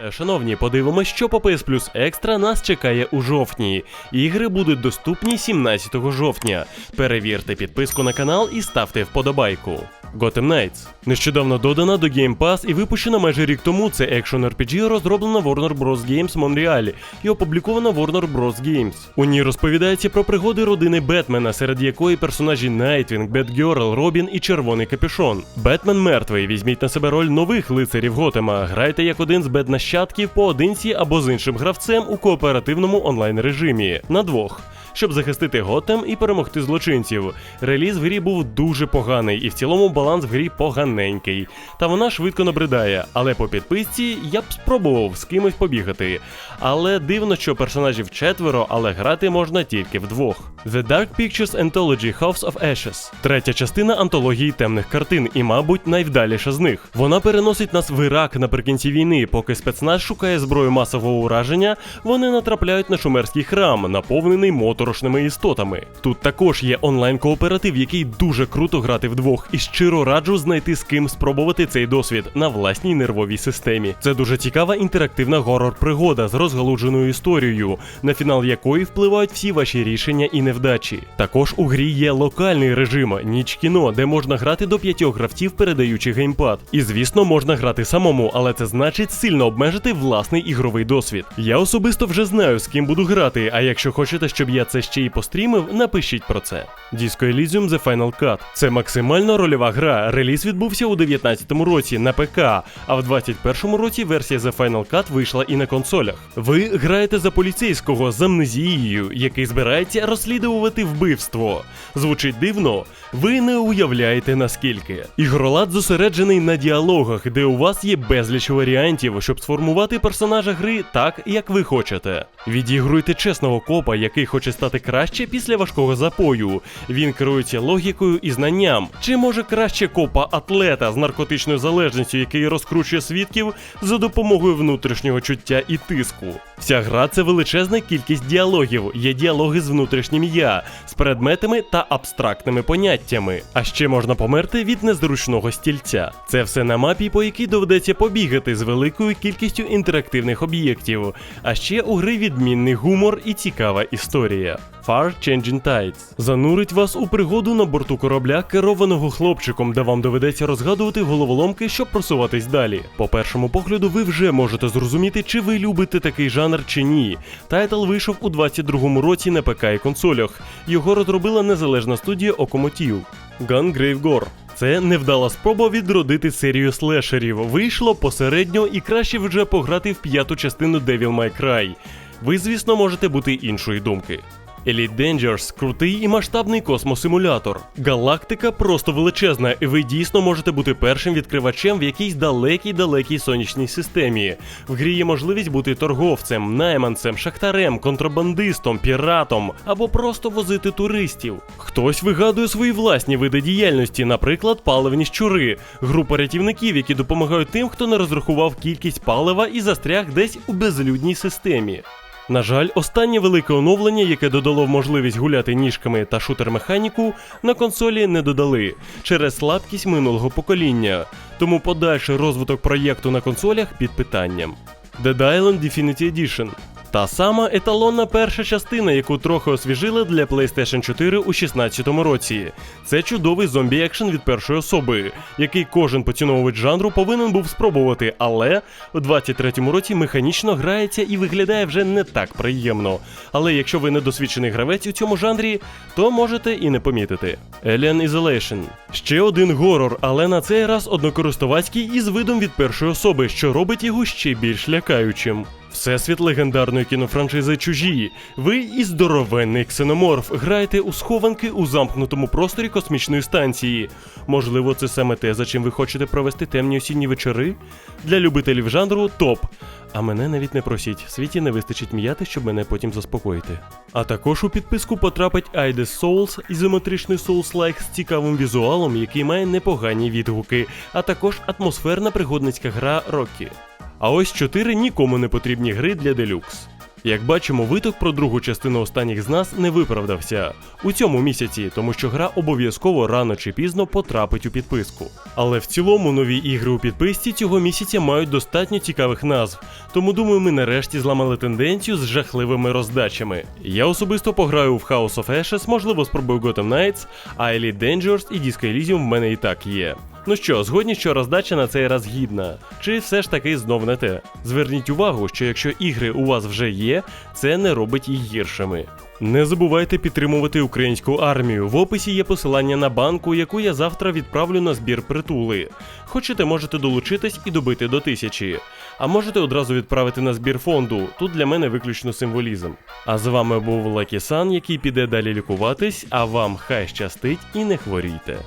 Е, Шановні, подивимось, що по PS Plus Extra нас чекає у жовтні. Ігри будуть доступні 17 жовтня. Перевірте підписку на канал і ставте вподобайку. Gotham Knights. Нещодавно додана до Game Pass і випущена майже рік тому. Це екшон RPG, розроблена Warner Bros. Games Montreal і опублікована Warner Bros. Games. У ній розповідається про пригоди родини Бетмена, серед якої персонажі Найтвінг, Бетгерл, Робін і Червоний Капюшон. Бетмен мертвий. Візьміть на себе роль нових лицарів Готема. Грайте як один з бет-нащадків поодинці або з іншим гравцем у кооперативному онлайн режимі на двох. Щоб захистити Готем і перемогти злочинців. Реліз в грі був дуже поганий, і в цілому баланс в грі поганенький. Та вона швидко набридає, але по підписці я б спробував з кимось побігати. Але дивно, що персонажів четверо, але грати можна тільки вдвох. The Dark Pictures Anthology House of Ashes третя частина антології темних картин, і, мабуть, найвдаліша з них. Вона переносить нас в Ірак наприкінці війни, поки спецназ шукає зброю масового ураження, вони натрапляють на шумерський храм, наповнений моторошними істотами. Тут також є онлайн-кооператив, який дуже круто грати вдвох, і щиро раджу знайти з ким спробувати цей досвід на власній нервовій системі. Це дуже цікава інтерактивна горор-пригода з розгалудженою історією, на фінал якої впливають всі ваші рішення і невдачі. Також у грі є локальний режим ніч кіно, де можна грати до п'ятьох гравців, передаючи геймпад. І звісно, можна грати самому, але це значить сильно обмежити власний ігровий досвід. Я особисто вже знаю, з ким буду грати. А якщо хочете, щоб я це ще й пострімив, напишіть про це. Disco Elysium The Final Cut. Це максимально рольова гра. Реліз відбувся у 19-му році на ПК, а в 21-му році версія The Final Cut вийшла і на консолях. Ви граєте за поліцейського з амнезією, який збирається розслідувати вбивство. Звучить дивно, ви не уявляєте наскільки. Ігролад зосереджений на діалогах, де у вас є безліч варіантів, щоб сформувати персонажа гри так, як ви хочете. Відігруйте чесного копа, який хоче стати краще після важкого запою. Він керується логікою і знанням. Чи може краще копа атлета з наркотичною залежністю, який розкручує свідків за допомогою внутрішнього чуття і тиску? Вся гра це величезна кількість діалогів. Є діалоги з внутрішнім я, з предметами та абстрактними поняттями. А ще можна померти від незручного стільця. Це все на мапі, по якій доведеться побігати з великою кількістю інтерактивних об'єктів. А ще у гри відмінний гумор і цікава історія. Far Changing Tides занурить вас у пригоду на борту корабля, керованого хлопчиком, де вам доведеться розгадувати головоломки, щоб просуватись далі. По першому погляду, ви вже можете зрозуміти, чи ви любите такий жанр чи ні. Тайтл вийшов у 22-му році на ПК і консолях. Його розробила незалежна студія Окомотів. Gungrave Gore. Це невдала спроба відродити серію слешерів. Вийшло посередньо і краще вже пограти в п'яту частину Devil May Cry. Ви, звісно, можете бути іншої думки. Elite Dangerous – крутий і масштабний космосимулятор. Галактика просто величезна, і ви дійсно можете бути першим відкривачем в якійсь далекій-далекій сонячній системі. В грі є можливість бути торговцем, найманцем, шахтарем, контрабандистом, піратом або просто возити туристів. Хтось вигадує свої власні види діяльності, наприклад, паливні щури, група рятівників, які допомагають тим, хто не розрахував кількість палива і застряг десь у безлюдній системі. На жаль, останнє велике оновлення, яке додало можливість гуляти ніжками та шутер-механіку, на консолі не додали через слабкість минулого покоління, тому подальший розвиток проєкту на консолях під питанням. Dead Island Definitive Edition та сама еталонна перша частина, яку трохи освіжили для PlayStation 4 у 2016 році. Це чудовий зомбі екшен від першої особи, який кожен поціновувач жанру повинен був спробувати, але у 23-му році механічно грається і виглядає вже не так приємно. Але якщо ви недосвідчений гравець у цьому жанрі, то можете і не помітити. Alien Isolation. Ще один горор, але на цей раз однокористувацький із видом від першої особи, що робить його ще більш лякаючим. Всесвіт легендарної кінофраншизи чужі. Ви і здоровенний ксеноморф граєте у схованки у замкнутому просторі космічної станції. Можливо, це саме те, за чим ви хочете провести темні осінні вечори? Для любителів жанру топ. А мене навіть не просіть, світі не вистачить м'яти, щоб мене потім заспокоїти. А також у підписку потрапить Aides Souls, ізометричний Souls-like з цікавим візуалом, який має непогані відгуки, а також атмосферна пригодницька гра Rocky. А ось чотири нікому не потрібні гри для Deluxe. Як бачимо, виток про другу частину останніх з нас не виправдався у цьому місяці, тому що гра обов'язково рано чи пізно потрапить у підписку. Але в цілому нові ігри у підписці цього місяця мають достатньо цікавих назв, тому думаю, ми нарешті зламали тенденцію з жахливими роздачами. Я особисто пограю в House of Ashes, можливо, спробую Gotham Knights, а Elite Dangerous і Disco Elysium в мене і так є. Ну що, згодні, що роздача на цей раз гідна, чи все ж таки знов не те? Зверніть увагу, що якщо ігри у вас вже є, це не робить їх гіршими. Не забувайте підтримувати українську армію. В описі є посилання на банку, яку я завтра відправлю на збір притули. Хочете, можете долучитись і добити до тисячі. А можете одразу відправити на збір фонду. Тут для мене виключно символізм. А з вами був Лакі Сан, який піде далі лікуватись, а вам хай щастить і не хворійте.